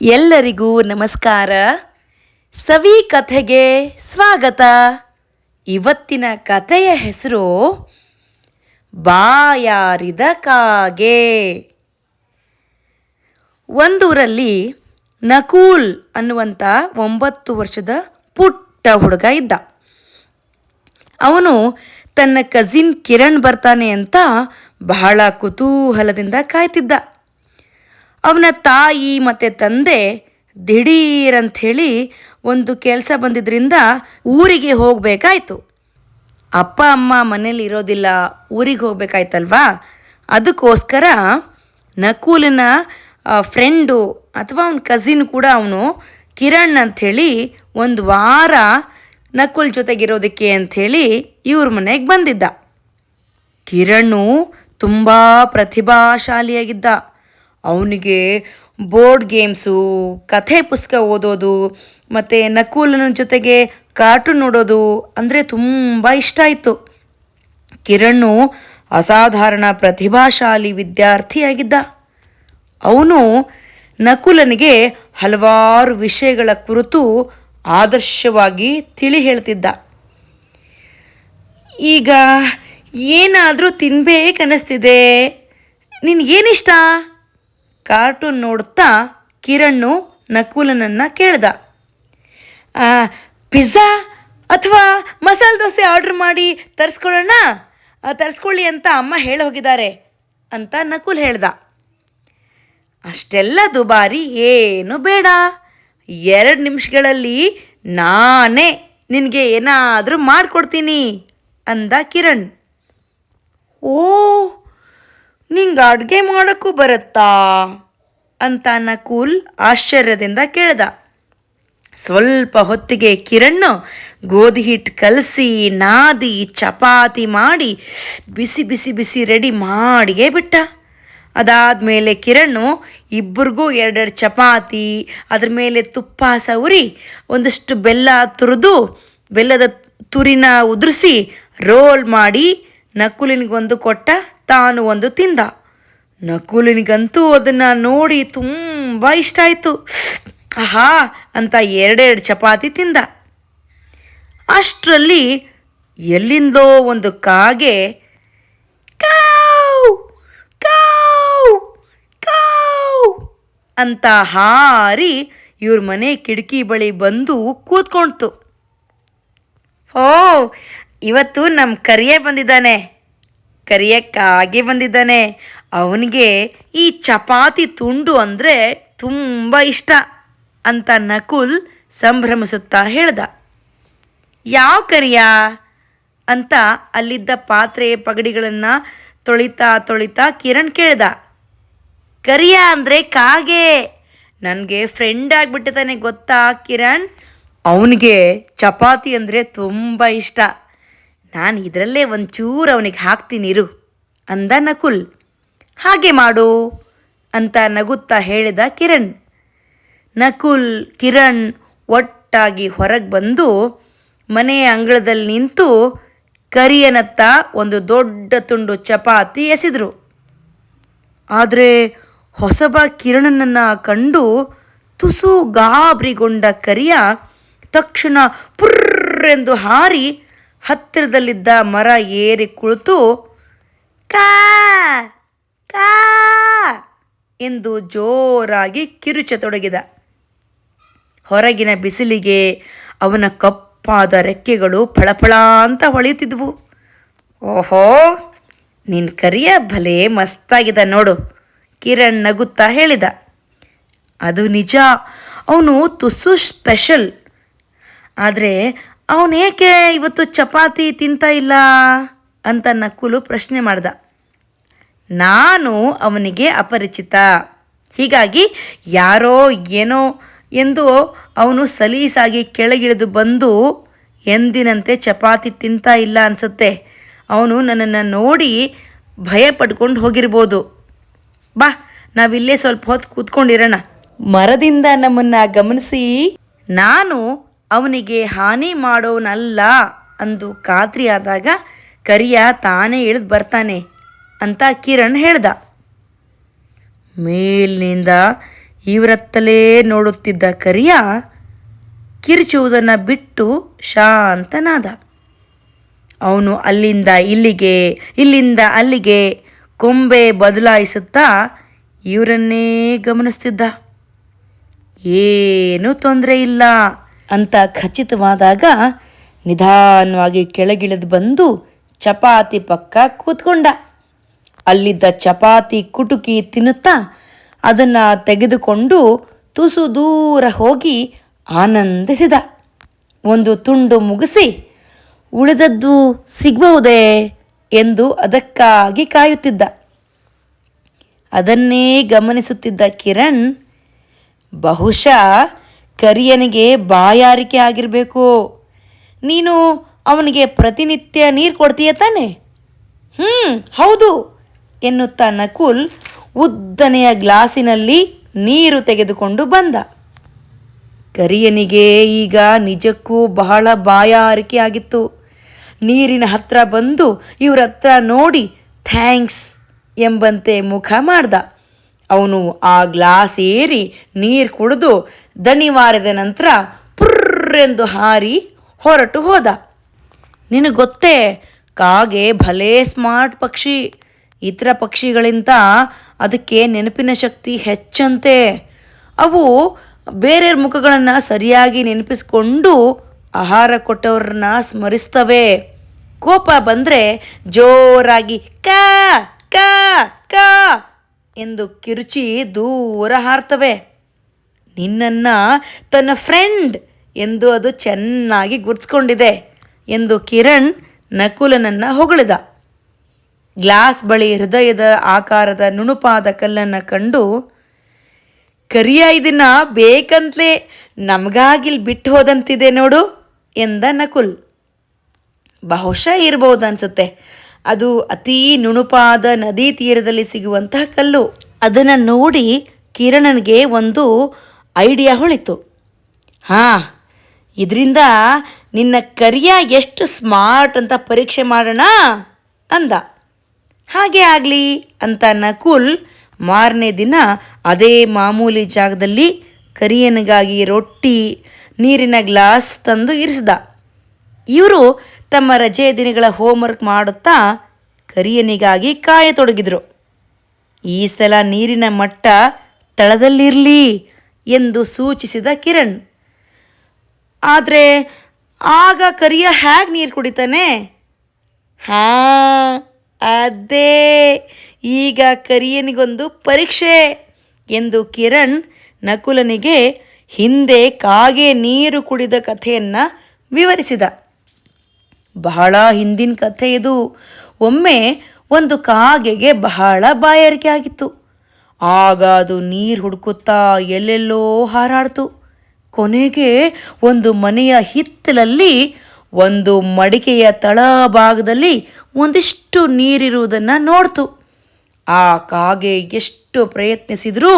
ಎಲ್ಲರಿಗೂ ನಮಸ್ಕಾರ. ಸವಿ ಕಥೆಗೆ ಸ್ವಾಗತ. ಇವತ್ತಿನ ಕಥೆಯ ಹೆಸರು ಬಾಯಾರಿದ ಕಾಗೆ. ಒಂದೂರಲ್ಲಿ ನಕೂಲ್ ಅನ್ನುವಂಥ ಒಂಬತ್ತು ವರ್ಷದ ಪುಟ್ಟ ಹುಡುಗ ಇದ್ದ. ಅವನು ತನ್ನ ಕಸಿನ್ ಕಿರಣ್ ಬರ್ತಾನೆ ಅಂತ ಬಹಳ ಕುತೂಹಲದಿಂದ ಕಾಯ್ತಿದ್ದ. ಅವನ ತಾಯಿ ಮತ್ತು ತಂದೆ ದಿಢೀರಂಥೇಳಿ ಒಂದು ಕೆಲಸ ಬಂದಿದ್ದರಿಂದ ಊರಿಗೆ ಹೋಗಬೇಕಾಯ್ತು. ಅಪ್ಪ, ಅಮ್ಮ ಮನೇಲಿ ಇರೋದಿಲ್ಲ, ಊರಿಗೆ ಹೋಗ್ಬೇಕಾಯ್ತಲ್ವಾ? ಅದಕ್ಕೋಸ್ಕರ ನಕೂಲನ ಫ್ರೆಂಡು ಅಥವಾ ಅವನ ಕಸಿನ್ ಕೂಡ ಅವನು ಕಿರಣ್ ಅಂಥೇಳಿ ಒಂದು ವಾರ ನಕುಲ್ ಜೊತೆಗಿರೋದಕ್ಕೆ ಅಂಥೇಳಿ ಇವ್ರ ಮನೆಗೆ ಬಂದಿದ್ದ. ಕಿರಣ್ಣು ತುಂಬ ಪ್ರತಿಭಾಶಾಲಿಯಾಗಿದ್ದ. ಅವನಿಗೆ ಬೋರ್ಡ್ ಗೇಮ್ಸು, ಕಥೆ ಪುಸ್ತಕ ಓದೋದು, ಮತ್ತು ನಕುಲನ ಜೊತೆಗೆ ಕಾರ್ಟೂನ್ ನೋಡೋದು ಅಂದರೆ ತುಂಬ ಇಷ್ಟ ಆಯಿತು. ಕಿರಣ್ಣು ಅಸಾಧಾರಣ ಪ್ರತಿಭಾಶಾಲಿ ವಿದ್ಯಾರ್ಥಿಯಾಗಿದ್ದ. ಅವನು ನಕುಲನಿಗೆ ಹಲವಾರು ವಿಷಯಗಳ ಕುರಿತು ಆದರ್ಶವಾಗಿ ತಿಳಿ ಹೇಳ್ತಿದ್ದ. ಈಗ ಏನಾದರೂ ತಿನ್ಬೇಕನ್ನಿಸ್ತಿದೆ ನಿನಗೇನಿಷ್ಟ? ಕಾರ್ಟೂನ್ ನೋಡ್ತಾ ಕಿರಣ್ಣು ನಕುಲನನ್ನು ಕೇಳ್ದ. ಪಿಜ್ಜಾ ಅಥವಾ ಮಸಾಲೆ ದೋಸೆ ಆರ್ಡ್ರ್ ಮಾಡಿ ತರಿಸ್ಕೊಳ್ಳೋಣ? ತರಿಸ್ಕೊಳ್ಳಿ ಅಂತ ಅಮ್ಮ ಹೇಳಿ ಹೋಗಿದ್ದಾರೆ ಅಂತ ನಕುಲ್ ಹೇಳ್ದ. ಅಷ್ಟೆಲ್ಲ ದುಬಾರಿ ಏನು ಬೇಡ. ಎರಡು ನಿಮಿಷಗಳಲ್ಲಿ ನಾನೇ ನಿನಗೆ ಏನಾದರೂ ಮಾಡಿಕೊಡ್ತೀನಿ ಅಂದ ಕಿರಣ್. ಓ ನಿಂಗೆ ಅಡುಗೆ ಮಾಡೋಕ್ಕೂ ಬರುತ್ತಾ? ಅಂತ ನಕುಲ್ ಆಶ್ಚರ್ಯದಿಂದ ಕೇಳ್ದ. ಸ್ವಲ್ಪ ಹೊತ್ತಿಗೆ ಕಿರಣ್ ಗೋಧಿ ಹಿಟ್ಟು ಕಲಸಿ, ನಾದಿ, ಚಪಾತಿ ಮಾಡಿ ಬಿಸಿ ಬಿಸಿ ಬಿಸಿ ರೆಡಿ ಮಾಡಿಯೇ ಬಿಟ್ಟ. ಅದಾದಮೇಲೆ ಕಿರಣ್ ಇಬ್ಬರಿಗೂ ಎರಡೆರಡು ಚಪಾತಿ, ಅದ್ರ ಮೇಲೆ ತುಪ್ಪ ಸವರಿ ಒಂದಷ್ಟು ಬೆಲ್ಲ ತುರಿದು ಬೆಲ್ಲದ ತುರಿನ ಉದುರಿಸಿ ರೋಲ್ ಮಾಡಿ ನಕುಲಿನಿಗೊಂದು ಕೊಟ್ಟ. ತಾನು ಒಂದು ತಿಂದ. ನಕುಲಿನಿಗಂತೂ ಅದನ್ನು ನೋಡಿ ತುಂಬ ಇಷ್ಟ ಆಯಿತು. ಆಹಾ, ಅಂತ ಎರಡೆರಡು ಚಪಾತಿ ತಿಂದ. ಅಷ್ಟರಲ್ಲಿ ಎಲ್ಲಿಂದೋ ಒಂದು ಕಾಗೆ, ಕಾವ್ ಕಾವ್ ಕಾವ್ ಅಂತ ಹಾರಿ ಇವ್ರ ಮನೆ ಕಿಟಕಿ ಬಳಿ ಬಂದು ಕೂತ್ಕೊಳ್ತು ಓ, ಇವತ್ತು ನಮ್ಮ ಕರಿಯೇ ಬಂದಿದ್ದಾನೆ. ಕರಿಯಕ್ಕಾಗೆ ಬಂದಿದ್ದಾನೆ. ಅವನಿಗೆ ಈ ಚಪಾತಿ ತುಂಡು ಅಂದರೆ ತುಂಬ ಇಷ್ಟ ಅಂತ ನಕುಲ್ ಸಂಭ್ರಮಿಸುತ್ತಾ ಹೇಳ್ದ. ಯಾವ ಕರಿಯ? ಅಂತ ಅಲ್ಲಿದ್ದ ಪಾತ್ರೆ ಪಗಡಿಗಳನ್ನು ತೊಳಿತಾ ತೊಳಿತಾ ಕಿರಣ್ ಕೇಳ್ದ. ಕರಿಯ ಅಂದರೆ ಕಾಗೆ? ನನಗೆ ಫ್ರೆಂಡ್ ಆಗಿಬಿಟ್ಟಿದ್ದಾನೆ ಗೊತ್ತಾ ಕಿರಣ್? ಅವನಿಗೆ ಚಪಾತಿ ಅಂದರೆ ತುಂಬ ಇಷ್ಟ. ನಾನು ಇದರಲ್ಲೇ ಒಂಚೂರು ಅವನಿಗೆ ಹಾಕ್ತೀನಿರು ಅಂದ ನಕುಲ್. ಹಾಗೆ ಮಾಡು ಅಂತ ನಗುತ್ತಾ ಹೇಳಿದ ಕಿರಣ್. ನಕುಲ್, ಕಿರಣ್ ಒಟ್ಟಾಗಿ ಹೊರಗೆ ಬಂದು ಮನೆಯ ಅಂಗಳದಲ್ಲಿ ನಿಂತು ಕರಿಯನತ್ತ ಒಂದು ದೊಡ್ಡ ತುಂಡು ಚಪಾತಿ ಎಸೆದ್ರು. ಆದರೆ ಹೊಸಬ ಕಿರಣನನ್ನು ಕಂಡು ತುಸು ಗಾಬರಿಗೊಂಡ ಕರಿಯ ತಕ್ಷಣ ಪುರ್ರೆಂದು ಹಾರಿ ಹತ್ತಿರದಲ್ಲಿದ್ದ ಮರ ಏರಿ ಕುಳಿತು, ಕಾ ಕಾ ಎಂದು ಜೋರಾಗಿ ಕಿರುಚತೊಡಗಿದ. ಹೊರಗಿನ ಬಿಸಿಲಿಗೆ ಅವನ ಕಪ್ಪಾದ ರೆಕ್ಕೆಗಳು ಫಳಫಳ ಅಂತ ಹೊಳೆಯುತ್ತಿದ್ವು. ಓಹೋ ನಿನ್ನ ಕರಿಯ ಭಲೆ ಮಸ್ತಾಗಿದೆ ನೋಡು, ಕಿರಣ್ ನಗುತ್ತಾ ಹೇಳಿದ. ಅದು ನಿಜ, ಅವನು ತುಸು ಸ್ಪೆಷಲ್. ಆದರೆ ಅವನೇಕೆ ಇವತ್ತು ಚಪಾತಿ ತಿಂತ ಇಲ್ಲ ಅಂತ ನಕುಲು ಪ್ರಶ್ನೆ ಮಾಡ್ದ. ನಾನು ಅವನಿಗೆ ಅಪರಿಚಿತ. ಹೀಗಾಗಿ ಯಾರೋ ಏನೋ ಎಂದು ಅವನು ಸಲೀಸಾಗಿ ಕೆಳಗಿಳಿದು ಬಂದು ಎಂದಿನಂತೆ ಚಪಾತಿ ತಿಂತ ಇಲ್ಲ ಅನಿಸುತ್ತೆ. ಅವನು ನನ್ನನ್ನು ನೋಡಿ ಭಯ ಪಡ್ಕೊಂಡು ಹೋಗಿರ್ಬೋದು. ಬಾ, ನಾವಿಲ್ಲೇ ಸ್ವಲ್ಪ ಹೊತ್ತು ಕೂತ್ಕೊಂಡಿರೋಣ. ಮರದಿಂದ ನಮ್ಮನ್ನು ಗಮನಿಸಿ. ನಾನು ಅವನಿಗೆ ಹಾನಿ ಮಾಡೋನಲ್ಲ ಅಂದು ಖಾತ್ರಿಯಾದಾಗ ಕರಿಯ ತಾನೇ ಇಳಿದು ಬರ್ತಾನೆ ಅಂತ ಕಿರಣ್ ಹೇಳ್ದ. ಮೇಲಿನಿಂದ ಇವರತ್ತಲೇ ನೋಡುತ್ತಿದ್ದ ಕರಿಯ ಕಿರಿಚುವುದನ್ನು ಬಿಟ್ಟು ಶಾಂತನಾದ. ಅವನು ಅಲ್ಲಿಂದ ಇಲ್ಲಿಗೆ, ಇಲ್ಲಿಂದ ಅಲ್ಲಿಗೆ ಕೊಂಬೆ ಬದಲಾಯಿಸುತ್ತಾ ಇವರನ್ನೇ ಗಮನಿಸ್ತಿದ್ದ. ಏನೂ ತೊಂದರೆ ಇಲ್ಲ. ಅಂತ ಖಚಿತವಾದಾಗ ನಿಧಾನವಾಗಿ ಕೆಳಗಿಳಿದು ಬಂದು ಚಪಾತಿ ಪಕ್ಕ ಕೂತ್ಕೊಂಡ. ಅಲ್ಲಿದ್ದ ಚಪಾತಿ ಕುಟುಕಿ ತಿನ್ನುತ್ತಾ ಅದನ್ನು ತೆಗೆದುಕೊಂಡು ತುಸು ದೂರ ಹೋಗಿ ಆನಂದಿಸಿದ. ಒಂದು ತುಂಡು ಮುಗಿಸಿ, ಉಳಿದದ್ದು ಸಿಗಬಹುದೇ ಎಂದು ಅದಕ್ಕಾಗಿ ಕಾಯುತ್ತಿದ್ದ. ಅದನ್ನೇ ಗಮನಿಸುತ್ತಿದ್ದ ಕಿರಣ್, ಬಹುಶಃ ಕರಿಯನಿಗೆ ಬಾಯಾರಿಕೆ ಆಗಿರಬೇಕು. ನೀನು ಅವನಿಗೆ ಪ್ರತಿನಿತ್ಯ ನೀರು ಕೊಡ್ತೀಯ ತಾನೆ? ಹ್ಞೂ ಹೌದು, ಎನ್ನುತ್ತಾ ನಕುಲ್ ಉದ್ದನೆಯ ಗ್ಲಾಸಿನಲ್ಲಿ ನೀರು ತೆಗೆದುಕೊಂಡು ಬಂದ. ಕರಿಯನಿಗೆ ಈಗ ನಿಜಕ್ಕೂ ಬಹಳ ಬಾಯಾರಿಕೆ ಆಗಿತ್ತು. ನೀರಿನ ಹತ್ರ ಬಂದು ಇವರ ಹತ್ರ ನೋಡಿ ಥ್ಯಾಂಕ್ಸ್ ಎಂಬಂತೆ ಮುಖ ಮಾಡ್ದ. ಅವನು ಆ ಗ್ಲಾಸ್ ಏರಿ ನೀರು ಕುಡಿದು ದಣಿವಾರಿದ ನಂತರ ಪುರ್ರೆಂದು ಹಾರಿ ಹೊರಟು ಹೋದ. ನಿನಗೆ ಗೊತ್ತೇ, ಕಾಗೆ ಭಲೇ ಸ್ಮಾರ್ಟ್ ಪಕ್ಷಿ, ಇತರ ಪಕ್ಷಿಗಳಿಂದ ಅದಕ್ಕೆ ನೆನಪಿನ ಶಕ್ತಿ ಹೆಚ್ಚಂತೆ. ಅವು ಬೇರೆಯವ್ರ ಮುಖಗಳನ್ನು ಸರಿಯಾಗಿ ನೆನಪಿಸ್ಕೊಂಡು ಆಹಾರ ಕೊಟ್ಟವ್ರನ್ನ ಸ್ಮರಿಸ್ತವೆ. ಕೋಪ ಬಂದರೆ ಜೋರಾಗಿ ಕಾ, ಕ, ಕಾ ಎಂದು ಕಿರುಚಿ ದೂರ ಹಾರ್ತವೆ. ನಿನ್ನನ್ನು ತನ್ನ ಫ್ರೆಂಡ್ ಎಂದು ಅದು ಚೆನ್ನಾಗಿ ಗುರ್ಸ್ಕೊಂಡಿದೆ ಎಂದು ಕಿರಣ್ ನಕುಲನನ್ನು ಹೊಗಳಿದ. ಗ್ಲಾಸ್ ಬಳಿ ಹೃದಯದ ಆಕಾರದ ನುಣುಪಾದ ಕಲ್ಲನ್ನು ಕಂಡು, ಕರಿಯ, ಇದನ್ನ ಬೇಕಂತಲೇ ನಮಗಾಗಿಲ್ ಬಿಟ್ಟು ಹೋದಂತಿದೆ ನೋಡು ಎಂದ ನಕುಲ್. ಬಹುಶಃ ಇರಬಹುದು ಅನ್ಸುತ್ತೆ. ಅದು ಅತೀ ನುಣುಪಾದ ನದಿ ತೀರದಲ್ಲಿ ಸಿಗುವಂತಹ ಕಲ್ಲು. ಅದನ್ನು ನೋಡಿ ಕಿರಣನಿಗೆ ಒಂದು ಐಡಿಯಾ ಹೊಳಿತು. ಹಾಂ, ಇದರಿಂದ ನಿನ್ನ ಕರಿಯ ಎಷ್ಟು ಸ್ಮಾರ್ಟ್ ಅಂತ ಪರೀಕ್ಷೆ ಮಾಡೋಣ ಅಂದ. ಹಾಗೆ ಆಗಲಿ ಅಂತ ನಕುಲ್ ಮಾರನೇ ದಿನ ಅದೇ ಮಾಮೂಲಿ ಜಾಗದಲ್ಲಿ ಕರಿಯನಿಗಾಗಿ ರೊಟ್ಟಿ, ನೀರಿನ ಗ್ಲಾಸ್ ತಂದು ಇರಿಸಿದ. ಇವರು ತಮ್ಮ ರಜೆಯ ದಿನಗಳ ಹೋಮ್ವರ್ಕ್ ಮಾಡುತ್ತಾ ಕರಿಯನಿಗಾಗಿ ಕಾಯತೊಡಗಿದರು. ಈ ಸಲ ನೀರಿನ ಮಟ್ಟ ತಳದಲ್ಲಿರಲಿ ಎಂದು ಸೂಚಿಸಿದ ಕಿರಣ್. ಆದರೆ ಆಗ ಕರಿಯ ಹೇಗೆ ನೀರು ಕುಡಿತಾನೆ? ಹಾ, ಅದೇ. ಈಗ ಕರಿಯನಿಗೊಂದು ಪರೀಕ್ಷೆ ಎಂದು ಕಿರಣ್ ನಕುಲನಿಗೆ ಹಿಂದೆ ಕಾಗೆ ನೀರು ಕುಡಿದ ಕಥೆಯನ್ನು ವಿವರಿಸಿದ. ಬಹಳ ಹಿಂದಿನ ಕಥೆ ಇದು. ಒಮ್ಮೆ ಒಂದು ಕಾಗೆಗೆ ಬಹಳ ಬಾಯಾರಿಕೆ ಆಗಿತ್ತು. ಆಗ ಅದು ನೀರು ಹುಡುಕುತ್ತಾ ಎಲ್ಲೆಲ್ಲೋ ಹಾರಾಡ್ತು. ಕೊನೆಗೆ ಒಂದು ಮನೆಯ ಹಿತ್ತಲಲ್ಲಿ, ಒಂದು ಮಡಿಕೆಯ ತಳಭಾಗದಲ್ಲಿ ಒಂದಿಷ್ಟು ನೀರಿರುವುದನ್ನು ನೋಡ್ತು. ಆ ಕಾಗೆ ಎಷ್ಟು ಪ್ರಯತ್ನಿಸಿದರೂ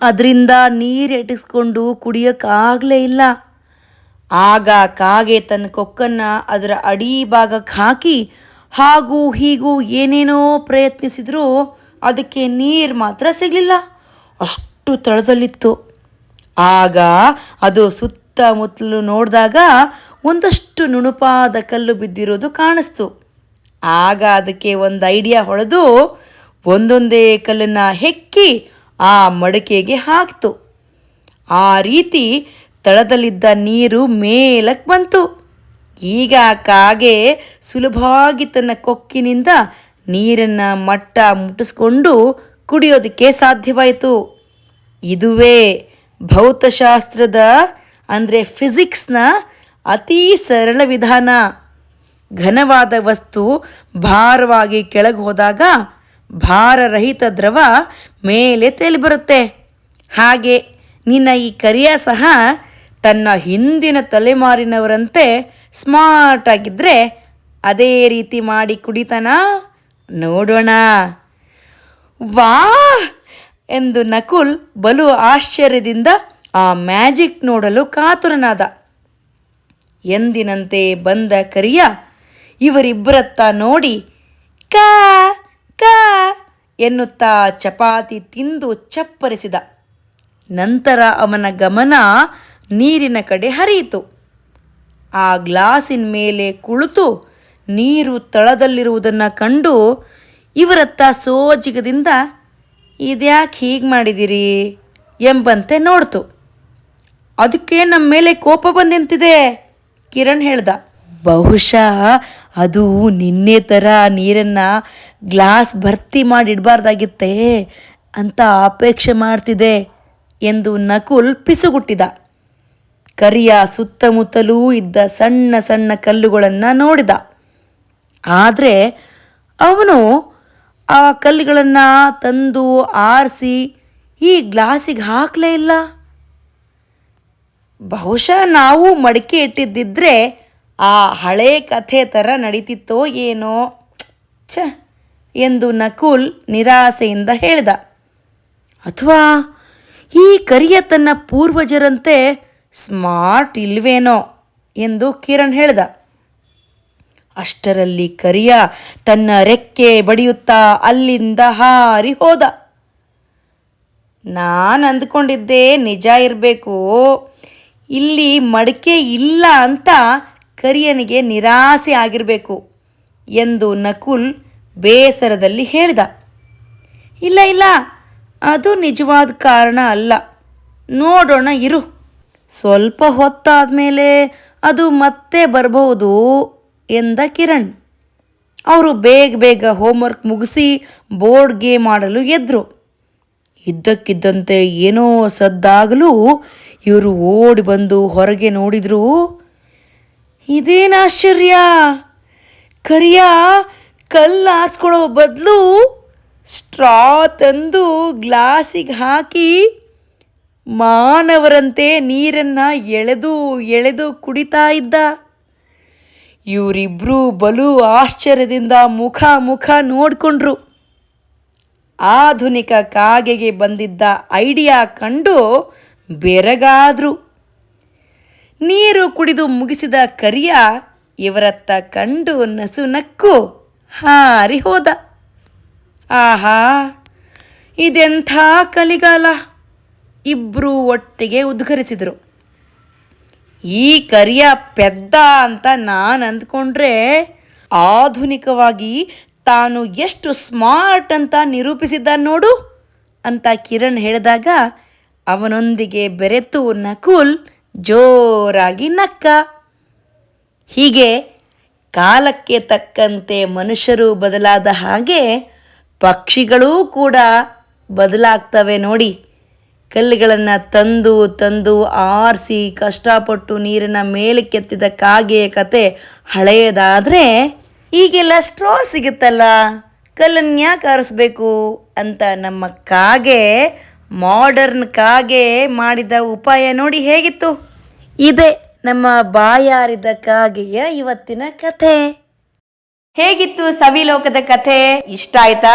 ಅದರಿಂದ ನೀರು ಎಟಿಸ್ಕೊಂಡು ಕುಡಿಯೋಕ್ಕಾಗಲೇ ಇಲ್ಲ. ಆಗ ಕಾಗೆ ತನ್ನ ಕೊಕ್ಕನ್ನು ಅದರ ಅಡಿ ಭಾಗಕ್ಕೆ ಹಾಕಿ, ಹಾಗೂ ಹೀಗೂ ಏನೇನೋ ಪ್ರಯತ್ನಿಸಿದರೂ ಅದಕ್ಕೆ ನೀರು ಮಾತ್ರ ಸಿಗಲಿಲ್ಲ. ಅಷ್ಟು ತಳದಲ್ಲಿತ್ತು. ಆಗ ಅದು ಸುತ್ತಮುತ್ತಲು ನೋಡಿದಾಗ ಒಂದಷ್ಟು ನುಣುಪಾದ ಕಲ್ಲು ಬಿದ್ದಿರೋದು ಕಾಣಿಸ್ತು. ಆಗ ಅದಕ್ಕೆ ಒಂದು ಐಡಿಯಾ ಹೊಳೆದು ಒಂದೊಂದೇ ಕಲ್ಲನ್ನು ಹೆಕ್ಕಿ ಆ ಮಡಕೆಗೆ ಹಾಕ್ತು. ಆ ರೀತಿ ತಳದಲ್ಲಿದ್ದ ನೀರು ಮೇಲಕ್ಕೆ ಬಂತು. ಈಗ ಕಾಗೆ ಸುಲಭವಾಗಿ ತನ್ನ ಕೊಕ್ಕಿನಿಂದ ನೀರನ್ನು ಮಟ್ಟ ಮುಟ್ಟಿಸ್ಕೊಂಡು ಕುಡಿಯೋದಕ್ಕೆ ಸಾಧ್ಯವಾಯಿತು. ಇದುವೇ ಭೌತಶಾಸ್ತ್ರದ, ಅಂದರೆ ಫಿಸಿಕ್ಸ್ನ ಅತೀ ಸರಳ ವಿಧಾನ. ಘನವಾದ ವಸ್ತು ಭಾರವಾಗಿ ಕೆಳಗೆ ಹೋದಾಗ ಭಾರರಹಿತ ದ್ರವ ಮೇಲೆ ತೇಲಿ ಬರುತ್ತೆ. ಹಾಗೆ ನಿನ್ನ ಈ ಕರಿಯ ಸಹ ತನ್ನ ಹಿಂದಿನ ತಲೆಮಾರಿನವರಂತೆ ಸ್ಮಾರ್ಟ್ ಆಗಿದ್ದರೆ ಅದೇ ರೀತಿ ಮಾಡಿ ಕುಡಿತಾನ? ನೋಡೋಣ. ವಾ! ಎಂದು ನಕುಲ್ ಬಲು ಆಶ್ಚರ್ಯದಿಂದ ಆ ಮ್ಯಾಜಿಕ್ ನೋಡಲು ಕಾತುರನಾದ. ಎಂದಿನಂತೆ ಬಂದ ಕರಿಯ ಇವರಿಬ್ಬರತ್ತ ನೋಡಿ ಕಾ ಕಾ ಎನ್ನುತ್ತಾ ಚಪಾತಿ ತಿಂದು ಚಪ್ಪರಿಸಿದ. ನಂತರ ಅವನ ಗಮನ ನೀರಿನ ಕಡೆ ಹರಿಯಿತು. ಆ ಗ್ಲಾಸಿನ ಮೇಲೆ ಕುಳಿತು ನೀರು ತಳದಲ್ಲಿರುವುದನ್ನು ಕಂಡು ಇವರತ್ತ ಸೋಜಿಗದಿಂದ, ಇದ್ಯಾಕೆ ಹೀಗೆ ಮಾಡಿದಿರಿ ಎಂಬಂತೆ ನೋಡ್ತು. ಅದಕ್ಕೆ ನಮ್ಮ ಮೇಲೆ ಕೋಪ ಬಂದಿಂತಿದೆ? ಕಿರಣ್ ಹೇಳ್ದ. ಬಹುಶಃ ಅದು ನಿನ್ನೆ ಥರ ನೀರನ್ನು ಗ್ಲಾಸ್ ಭರ್ತಿ ಮಾಡಿಡಬಾರ್ದಾಗಿತ್ತೆ ಅಂತ ಅಪೇಕ್ಷೆ ಮಾಡ್ತಿದೆ ಎಂದು ನಕುಲ್ ಪಿಸುಗುಟ್ಟಿದ. ಕರಿಯ ಸುತ್ತಮುತ್ತಲೂ ಇದ್ದ ಸಣ್ಣ ಸಣ್ಣ ಕಲ್ಲುಗಳನ್ನು ನೋಡಿದ. ಆದರೆ ಅವನು ಆ ಕಲ್ಲುಗಳನ್ನು ತಂದು ಆರಿಸಿ ಈ ಗ್ಲಾಸಿಗೆ ಹಾಕಲೇ ಇಲ್ಲ. ಬಹುಶಃ ನಾವು ಮಡಿಕೆ ಇಟ್ಟಿದ್ದಿದ್ರೆ ಆ ಹಳೆ ಕಥೆ ಥರ ನಡೀತಿತ್ತೋ ಏನೋ, ಛ, ಎಂದು ನಕುಲ್ ನಿರಾಸೆಯಿಂದ ಹೇಳಿದ. ಅಥವಾ ಈ ಕರಿಯ ತನ್ನ ಪೂರ್ವಜರಂತೆ ಸ್ಮಾರ್ಟ್ ಇಲ್ವೇನೋ ಎಂದು ಕಿರಣ್ ಹೇಳ್ದ. ಅಷ್ಟರಲ್ಲಿ ಕರಿಯ ತನ್ನ ರೆಕ್ಕೆ ಬಡಿಯುತ್ತಾ ಅಲ್ಲಿಂದ ಹಾರಿ ಹೋದ. ನಾನು ಅಂದ್ಕೊಂಡಿದ್ದೆ ನಿಜ ಇರಬೇಕು. ಇಲ್ಲಿ ಮಡಿಕೆ ಇಲ್ಲ ಅಂತ ಕರಿಯನಿಗೆ ನಿರಾಸೆ ಆಗಿರಬೇಕು ಎಂದು ನಕುಲ್ ಬೇಸರದಲ್ಲಿ ಹೇಳಿದ. ಇಲ್ಲ ಇಲ್ಲ, ಅದು ನಿಜವಾದ ಕಾರಣ ಅಲ್ಲ. ನೋಡೋಣ ಇರು. ಸ್ವಲ್ಪ ಹೊತ್ತಾದ ಮೇಲೆ ಅದು ಮತ್ತೆ ಬರಬಹುದು ಎಂದ ಕಿರಣ್. ಅವರು ಬೇಗ ಬೇಗ ಹೋಮ್ವರ್ಕ್ ಮುಗಿಸಿ ಬೋರ್ಡ್ ಗೇಮ್ ಆಡಲು ಎದ್ರು. ಇದ್ದಕ್ಕಿದ್ದಂತೆ ಏನೋ ಸದ್ದಾಗಲೂ ಇವರು ಓಡಿ ಬಂದು ಹೊರಗೆ ನೋಡಿದ್ರು, ಇದೇನು ಆಶ್ಚರ್ಯ? ಕರಿಯ, ಕಲ್ಲು ಹಾಸ್ಕೊಳ್ಳೋ ಬದಲು ಸ್ಟ್ರಾ ತಂದು ಗ್ಲಾಸಿಗೆ ಹಾಕಿ ಮಾನವರಂತೆ ನೀರನ್ನು ಎಳೆದು ಎಳೆದು ಕುಡಿತಾ ಇದ್ದ. ಇವರಿಬ್ಬರು ಬಲು ಆಶ್ಚರ್ಯದಿಂದ ಮುಖ ಮುಖ ನೋಡಿಕೊಂಡ್ರು. ಆಧುನಿಕ ಕಾಗೆಗೆ ಬಂದಿದ್ದ ಐಡಿಯಾ ಕಂಡು ಬೆರಗಾದ್ರು. ನೀರು ಕುಡಿದು ಮುಗಿಸಿದ ಕರಿಯ ಇವರತ್ತ ಕಂಡು ನಸು ನಕ್ಕು ಹಾರಿ ಹೋದ. ಆಹಾ, ಇದೆಂಥ ಕಲಿಗಾಲ. ಇಬ್ಬರು ಒಟ್ಟಿಗೆ ಉದ್ಗರಿಸಿದರು ಈ ಕರಿಯ ಪೆದ್ದ ಅಂತ ನಾನು ಅಂದ್ಕೊಂಡ್ರೆ ಆಧುನಿಕವಾಗಿ ತಾನು ಎಷ್ಟು ಸ್ಮಾರ್ಟ್ ಅಂತ ನಿರೂಪಿಸಿದ್ದ ನೋಡು ಅಂತ ಕಿರಣ್ ಹೇಳಿದಾಗ ಅವನೊಂದಿಗೆ ಬೆರೆತು ನಕುಲ್ ಜೋರಾಗಿ ನಕ್ಕ. ಹೀಗೆ ಕಾಲಕ್ಕೆ ತಕ್ಕಂತೆ ಮನುಷ್ಯರು ಬದಲಾದ ಹಾಗೆ ಪಕ್ಷಿಗಳೂ ಕೂಡ ಬದಲಾಗ್ತವೆ ನೋಡಿ. ಕಲ್ಲುಗಳನ್ನು ತಂದು ತಂದು ಆರಿಸಿ ಕಷ್ಟಪಟ್ಟು ನೀರಿನ ಮೇಲಕ್ಕೆತ್ತಿದ ಕಾಗೆಯ ಕತೆ ಹಳೆಯದಾದರೆ ಈಗೆಲ್ಲ ಸ್ಟ್ರಾ ಸಿಗುತ್ತಲ್ಲ. ಕಲ್ಲನ್ನು ಯಾಕೆ ಆರಿಸ್ಬೇಕು ಅಂತ ನಮ್ಮ ಕಾಗೆ ಮಾಡರ್ನ್ ಕಾಗೆ ಮಾಡಿದ ಉಪಾಯ ನೋಡಿ ಹೇಗಿತ್ತು? ಇದೆ ನಮ್ಮ ಬಾಯಾರಿದ ಕಾಗೆಯ ಇವತ್ತಿನ ಕಥೆ ಹೇಗಿತ್ತು ಸವಿಲೋಕದ ಕಥೆ ಇಷ್ಟ ಆಯ್ತಾ?